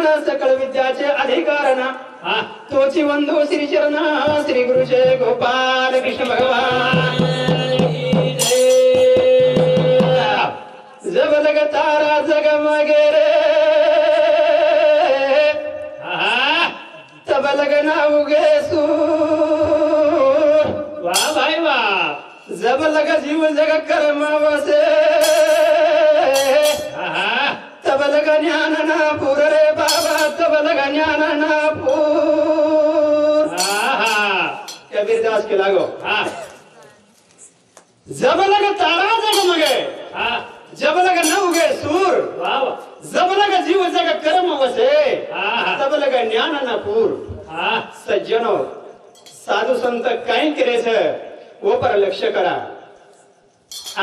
आत्मा रूपी गणेशू केली या समरण सकळ विद्याचे अधिकारण हा तोची वंदो श्री चरण श्री गुरुचे गोपाल कृष्ण भगवान जब लग तारा जग मगेरे हा तब लग ना उगे सूर वा भाई वा जब लग जीव जग कर्म वसे తబలగ జ్ఞానన పూరరే బాబా తబలగ జ్ఞానన పూర్ कबीर दास के लागो? हाँ. जब लग तारा जगमगे हाँ. जब लग न उगे सूर। वाह जब लग जीव जग कर्म वसे तब लग ज्ञान न पूर सज्जनो साधू संत काय केले छ वो पर लक्ष करा।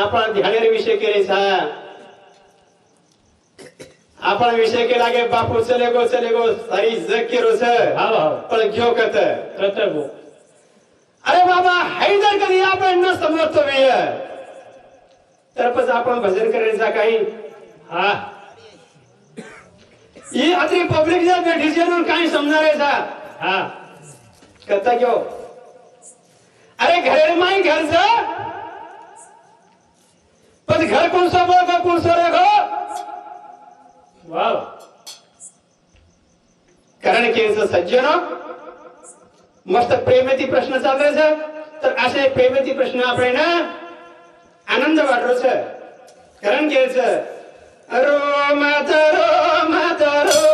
आपण ध्यानेर विषय केले छा आपण विषय केला गे बापू चले गो चले गो सारी जकी रोस पण घेऊ कत अरे बाबा हाय जर कधी आपण न समजतो वेळ? तर पण आपण भजन करायचा काही? हा. ही आधी पब्लिक जर भेटीचे काही समजणार हा. कथा घेऊ अरे घर माई घरच? पण घर कोणसं बोल कोणसं रे घर वा वा कारण की यांचं सज्जन मस्त प्रेमेती प्रश्न चालू છે तर असे प्रेमेती प्रश्न આપણે ना आनंद वाटलो છે कारण की છે रो माता रो माता रो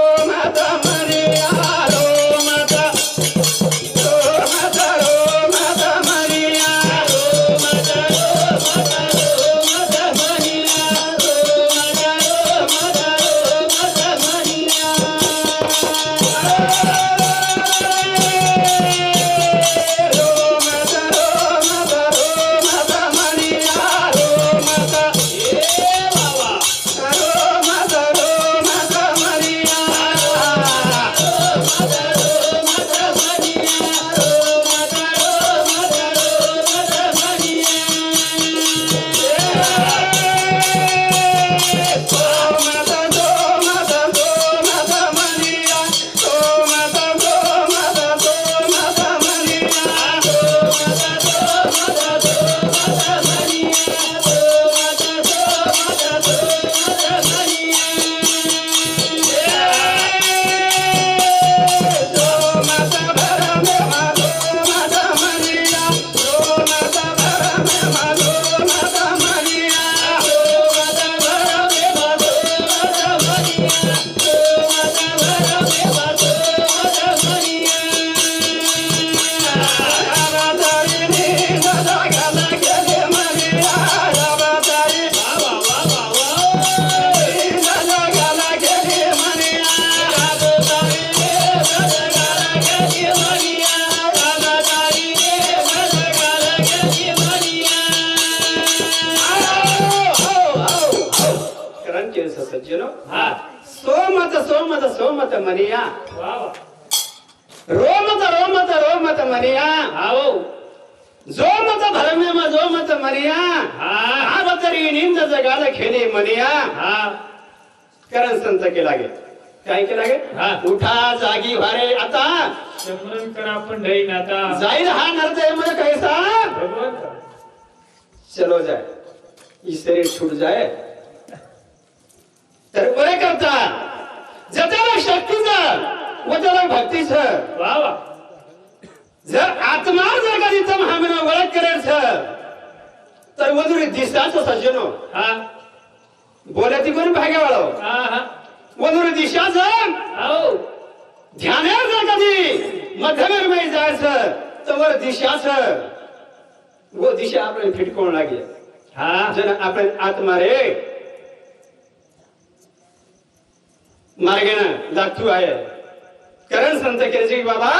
रोमत रोमत रोमत मनिया आओ जोमत भरमे म जोमत मनिया हा आवतरी निंद जगाला खेळे मनिया हा करण संत के लागे काय के लागे हा. उठा जागी वारे आता शंभरन करा पंढरी नाता जाईल हा नरदय मला कैसा चलो जाए शरीर छूट जाए तर बरे करता ज्याला शक्ती जर व त्याला भक्ती छ वा वा. जर आत्मा जर कधी तम हमना ओळख करेल छ तर वधुरी दिसताच सज्जनो हा. बोलती ती भाग्य भाग्या हा हा. वधुरी दिशा जर हो ध्याने जर कधी मध्यमेरमध्ये जायचं तर दिशा छ वो दिशा आपण फिटकोण लागेल. हा. जन आपण आत्मा रे मार्गाने जातू आहे. कारण संत केले बाबा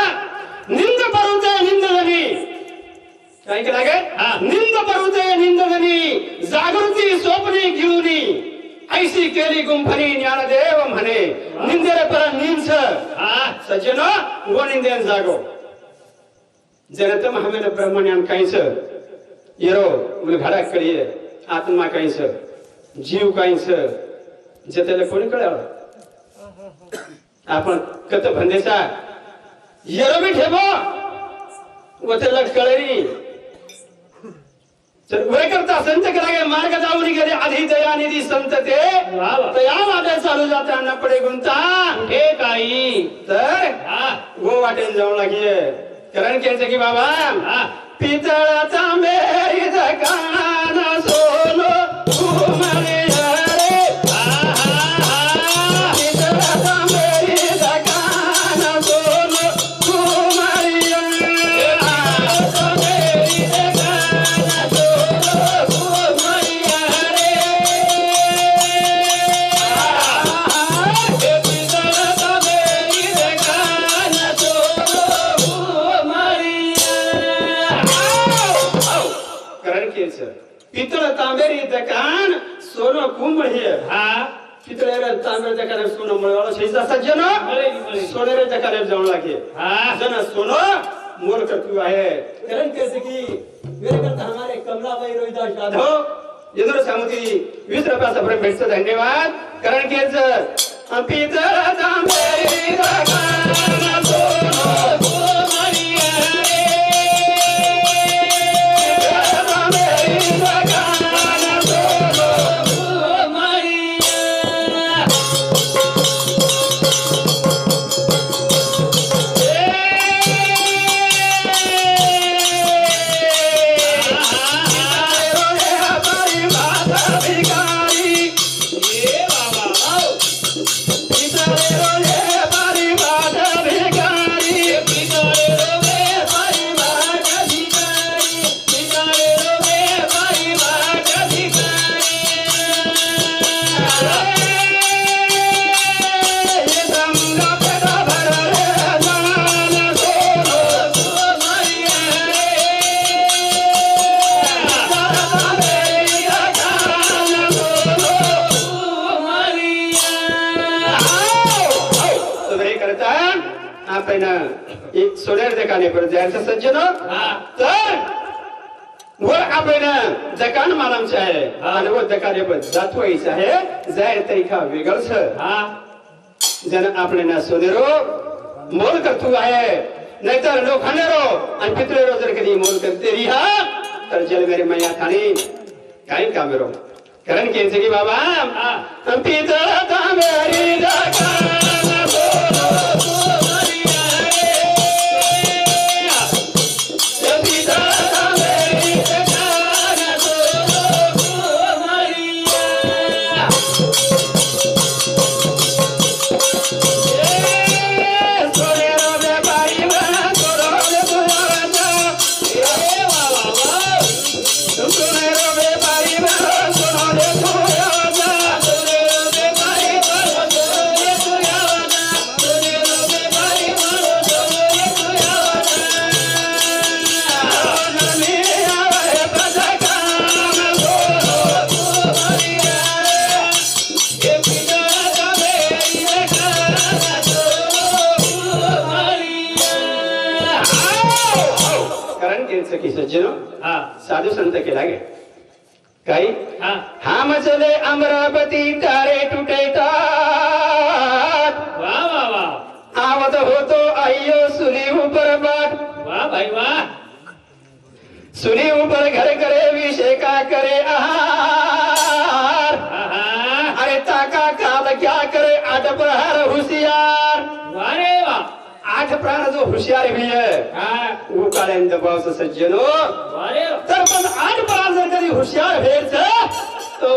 निंद परुते निंद जनी काय केलं काय निंद परुते निंद जनी जागृती स्वप्नी घेऊनी. ऐसी केली गुंफनी ज्ञानदेव म्हणे. निंदेरे पर निंस सज्जन वो निंदेन जागो. जनत महामेन ब्रह्म ज्ञान काहीस. येरो उलघाडा करिये आत्मा काहीस. जीव काहीस. जतेला कोणी कळावं? आपण कत भंदेसा. येरो ठेवो व त्याला कळरी तर वय करता संत करागे मार्ग जाऊन गेले. आधी दया निधी संत ते. तया वाटे चालू जाताना पडे गुंता हे काही तर गो वाटेन जाऊ लागे कारण की बाबा पितळाचा मेरी दकान पाहिजे. हा जन सोनो मोल करतू आहे. कारण केस की मेरे करता हमारे कमलाबाई रोहिदास जाधव इंद्र सामुती वीस रुपयाचा प्रेम भेटतो. धन्यवाद. कारण की पितळ यायचं सज्जन? तर वर आपण जकान मानामचे आहे आणि व जकाने पण. जात व्हायचं आहे जाय तरीका वेगळच जन आपण ना सोनेरो मोल करतो आहे. नाहीतर लोखानेरो आणि पित्रेरो जर कधी मोल करते रिहा तर जलमेरे मैया खाणी. काही कामेरो कारण की बाबा? पितळ कामेरी जगा केलं की सज्जनो हा. साधू संत केला गे काही? हा. हा मचले अमरावती तारे तुटे वा वा वा. आवत होतो अय्यो सुनी उपर बाट वा भाई वा. सुनी उपर घर करे विषय का प्राण जो होशियार भी है हा वो काळे दबावचं सज्जनो वा रे वा तर पण आठ प्राण जर कधी हुशार व्हायचं तो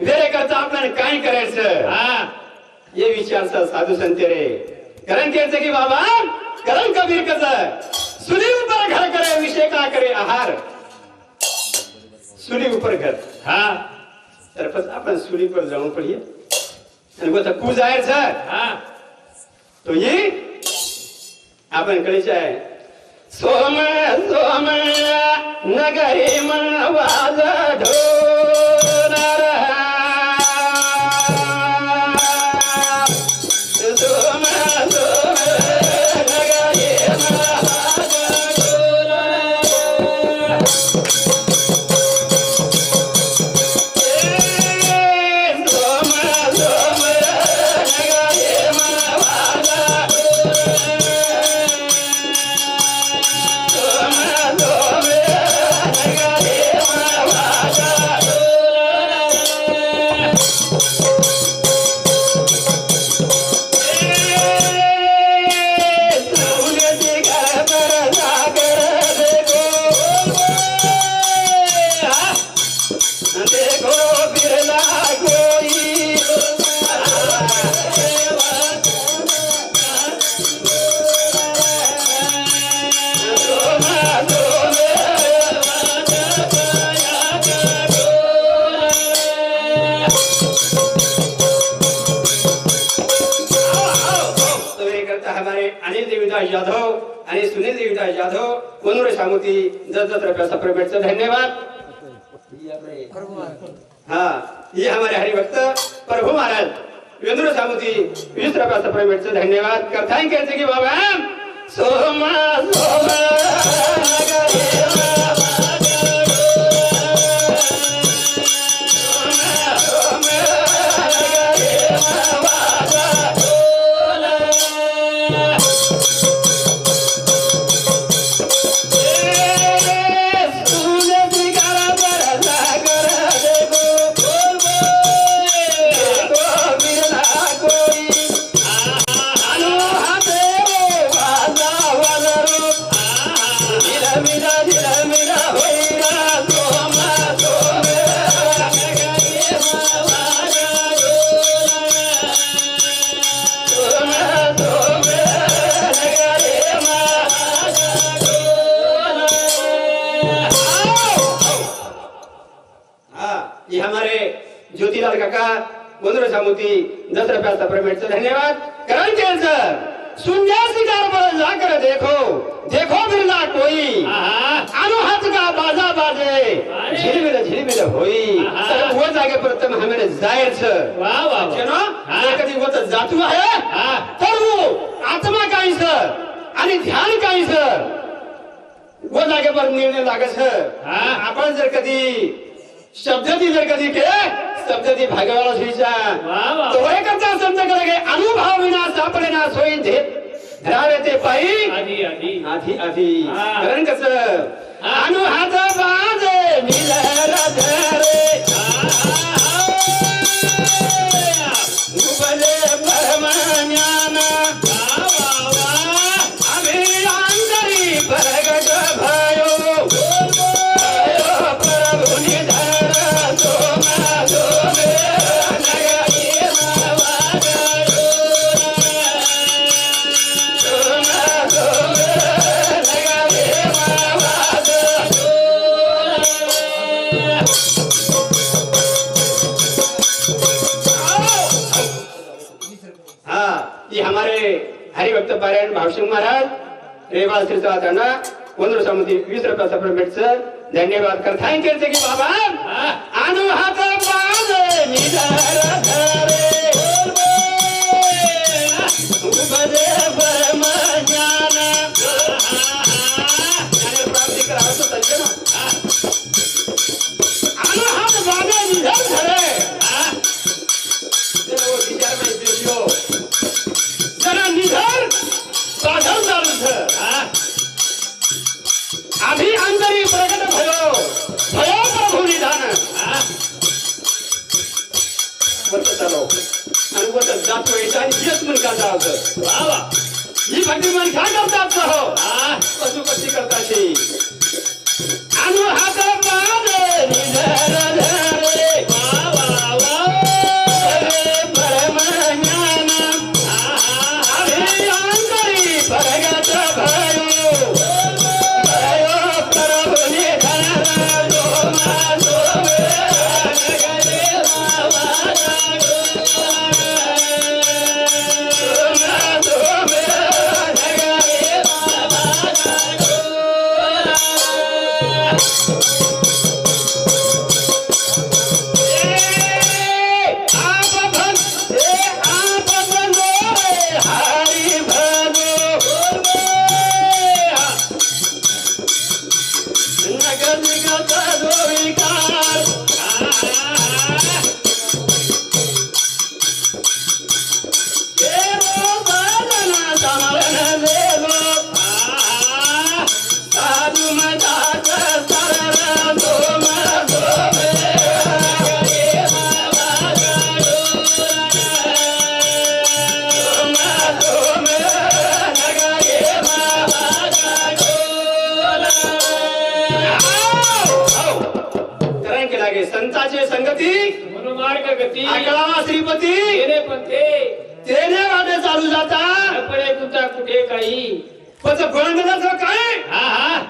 वेरे करता आपल्याला काय करायचं हा हे विचारचं साधू संत रे कारण घ्यायचं की बाबा कारण कबीर कस सुनी उपर घर करे विषय का करे आहार सुनी उपर घर हा तर बस आपण सुनी पर जाऊन पडीये आणि बोलता कू जायचं हा तो ये आपण कळीच आहे. सोम सोम नगरी मन वाजा जाधव कोनोरे सामुती जत जत धन्यवाद. हा ये हमारे हरिभक्त प्रभु महाराज. वेंद्र सामुती वीस प्रकाश सप्रेमेटचं धन्यवाद. करताय कहते की बाबा? सोमा सोमा दस रुपया सप्रेमेंटचं धन्यवाद. करण सर सुंदर कार जाकर देखो. देखो बिरला कोई. आहा. आनो हाथ का बाजा बाजे. झिलमिल झिलमिल होई. तर वो जागे प्रथम हमें जायचं वा वा वा. जेनो हा. जर कधी होत जातू आहे. हा. तर वो आत्मा काही सर? आणि ध्यान काही सर? व जागेवर निर्णय लागत सर. हा. आपण जर कधी शब्दती जर कधी केले शब्दती भागवाला सुईचा वा वा. तो हे करता संत करे अनुभव विना सापडे ना सोयी धे धरावे ते पायी आधी आधी आधी आधी. कारण कसं. अनु हात बाजे निलर धरे रेवाल श्रीचा त्यांना वंद्र समिती वीस रुपया सप्रेमेंटचं धन्यवाद कर थँक यू की बाबा अनु हात बाजे वत आणि जातो येतो आणि हेच वा ही काय करतात हो आ कशी करताशी अनु हात पादे काही. पच गोंधळाचं काय? हा हा.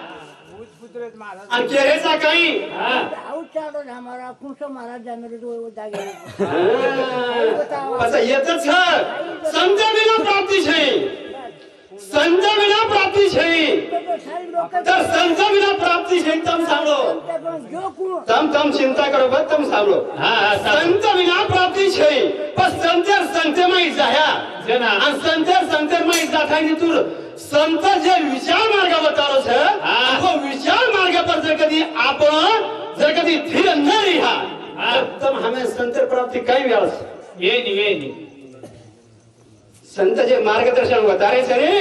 आणि केरेचा काही. हा. आउट हमारा कुंसो महाराज जाने तो जागे पच येतच संत बिना प्राप्ती छै संत विना प्राप्ति क्षणी तर संत विना प्राप्ति क्षणी तम सांगो तम तम चिंता करो बत तम सावलो संत विना प्राप्ति क्षणी पर संजर संते माहीत जाया आणि संतेर संतेर माहीत नी तुर संत जे विचार मार्ग बतारो छे तो विचार मार्ग पर जे कदी आप जे कदी धीर न रिहा तम हमें संतेर प्राप्ति कई व्यास ये नहीं. ये नहीं संतचे मार्गदर्शन होता रे सरे.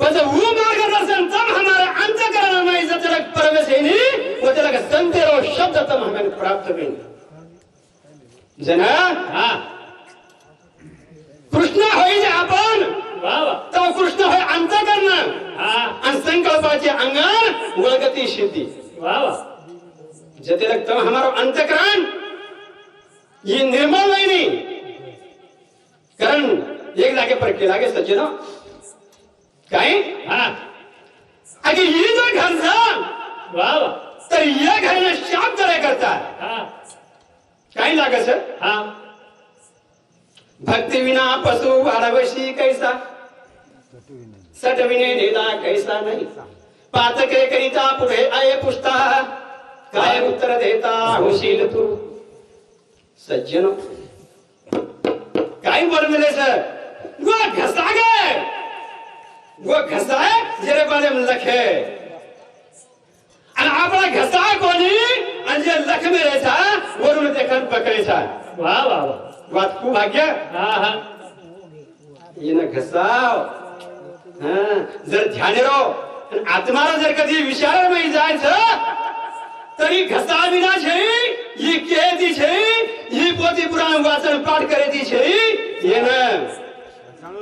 पण वो मार्गदर्शन तम हमारे अंतकरण में नहीं जब तक परवेश ही नहीं वो तक संते रो शब्द तम हमें प्राप्त भी जना कृष्ण होई जे आपण तो कृष्ण होय अंत करणं आणि संकल्पाचे अंगण वळगती शेती. जते तम हमारो अंतकरण ये निर्मल नहीं कारण एक जागे पर केला गे सज्जनो काय? हा. अगे ये जो घर जा वा. तर या घराने शाप जरा करता. हा. काय लागे सर? हा. भक्ती विना पशु वाढवशी कैसा? सटविने नेला कैसा नाही? पातके करिता पुढे आये पुष्टा. काय उत्तर देता होशील तू? सज्जनो. काय वर्णले सर? वो घसा गे वो घसा है जेरे बारे में लखे आणि आपला घसा कोणी आणि जे लख मेरेचा वरून देखत पकडायचा वा वा वा वात खूप भाग्य हा हा येणं घसाव हा जर ध्याने रो आणि आत्माला जर कधी विचारामध्ये जायचं तरी घसा विना છે ही કેતી છે ही પોતી પુરાણ વાચન પાઠ કરેતી છે એને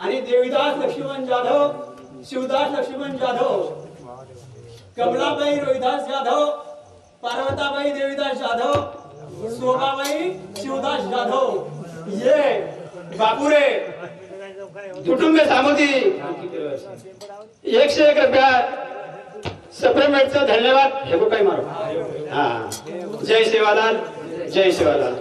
आणि देवीदास लक्ष्मण जाधव शिवदास लक्ष्मण जाधव कमलाबाई रोहिदास जाधव पार्वताबाई देवीदास जाधव शोभाबाई शिवदास जाधव. ये बापुरे कुटुंबे सामोती एकशे एक रुपया सप्रेमेंटचा धन्यवाद. हे काही मारो. हा. जय सेवालाल जय सेवालाल